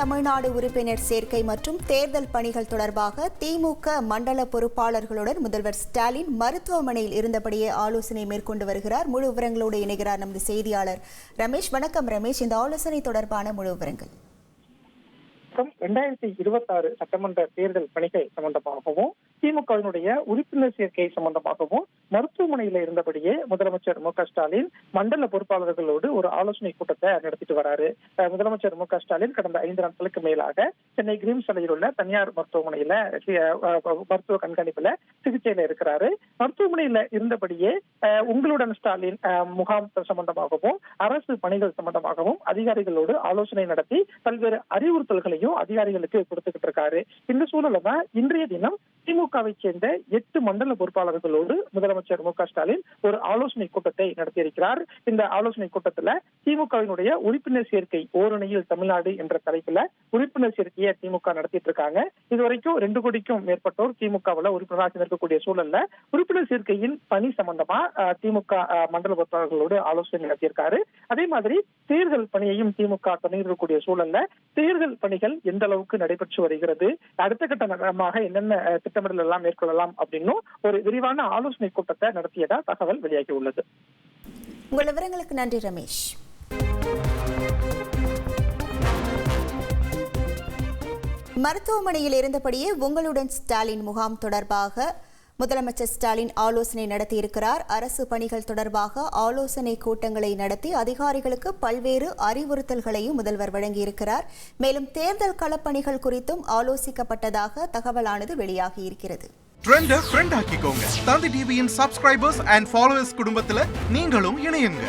தமிழ்நாடு உறுப்பினர் சேர்க்கை மற்றும் தேர்தல் பணிகள் தொடர்பாக திமுக மண்டல பொறுப்பாளர்களுடன் முதல்வர் ஸ்டாலின் மருத்துவமனையில் இருந்தபடியே ஆலோசனை மேற்கொண்டு வருகிறார். முழு விவரங்களோடு இணைகிறார் நமது செய்தியாளர் ரமேஷ். வணக்கம் ரமேஷ். இந்த ஆலோசனை தொடர்பான முழு விவரங்கள். மற்றும் இரண்டாயிரத்தி இருபத்தி ஆறு சட்டமன்ற தேர்தல் பணிகள் சம்பந்தமாகவும் திமுகவினுடைய உறுப்பினர் சேர்க்கை சம்பந்தமாகவும் மருத்துவமனையில இருந்தபடியே முதலமைச்சர் மு ஸ்டாலின் மண்டல பொறுப்பாளர்களோடு ஒரு ஆலோசனை கூட்டத்தை நடத்திட்டு வராரு. முதலமைச்சர் மு ஸ்டாலின் கடந்த ஐந்து நாட்களுக்கு மேலாக சென்னை கிரீம் சாலையில் உள்ள தனியார் மருத்துவமனையில மருத்துவ கண்காணிப்புல சிகிச்சையில இருக்கிறாரு. மருத்துவமனையில இருந்தபடியே உங்களுடன் ஸ்டாலின் முகாம் சம்பந்தமாகவும் அரசு பணிகள் சம்பந்தமாகவும் அதிகாரிகளோடு ஆலோசனை நடத்தி பல்வேறு அறிவுறுத்தல்களையும் அதிகாரிகளுக்கு கொடுத்துக்கிட்டு இருக்காரு. இந்த சூழல்ல இன்றைய தினம் திமுகவை சேர்ந்த எட்டு மண்டல பொறுப்பாளர்களோடு முதலமைச்சர் மு க ஸ்டாலின் ஒரு ஆலோசனை கூட்டத்தை நடத்தியிருக்கிறார். இந்த ஆலோசனை கூட்டத்துல திமுகவினுடைய உறுப்பினர் சேர்க்கை ஓரணியில் தமிழ்நாடு என்ற தலைப்புல உறுப்பினர் சேர்க்கையை திமுக நடத்திட்டு இருக்காங்க இதுவரைக்கும் ரெண்டு கோடிக்கும் மேற்பட்டோர் திமுகவுல உறுப்பினராக இருக்கக்கூடிய சூழல்ல உறுப்பினர் சேர்க்கையின் பணி சம்பந்தமா திமுக மண்டல பொறுப்பாளர்களோடு ஆலோசனை நடத்தியிருக்காரு. அதே மாதிரி தேர்தல் பணியையும் திமுக தொடங்கியிருக்கக்கூடிய சூழல்ல தேர்தல் பணிகள் எந்த அளவுக்கு நடைபெற்று வருகிறது அடுத்த கட்டமாக என்னென்ன திட்டமிடல் எல்லாம் மேற்கொள்ளலாம் அப்படின்னும் ஒரு விரிவான ஆலோசனை கூட்டத்தை நடத்தியதா தகவல் வெளியாகி உள்ளது உங்கள் விவரங்களுக்கு நன்றி ரமேஷ். மருத்துவமனையில் இருந்தபடியே உங்களுடன் ஸ்டாலின் முகாம் தொடர்பாக முதலமைச்சர் ஸ்டாலின் ஆலோசனை நடத்தியிருக்கிறார். அரசு பணிகள் தொடர்பாக ஆலோசனை கூட்டங்களை நடத்தி அதிகாரிகளுக்கு பல்வேறு அறிவுறுத்தல்களையும் முதல்வர் வழங்கியிருக்கிறார். மேலும் தேர்தல் களப்பணிகள் குறித்தும் ஆலோசிக்கப்பட்டதாக தகவலானது வெளியாகியிருக்கிறது. ட்ரெண்ட ஃப்ரெண்ட் ஆக்கிக்கோங்க. தந்தி டிவியின் சப்ஸ்கிரைபர்ஸ் அண்ட் ஃபாலோவர்ஸ் குடும்பத்தில் நீங்களும் இணையுங்க.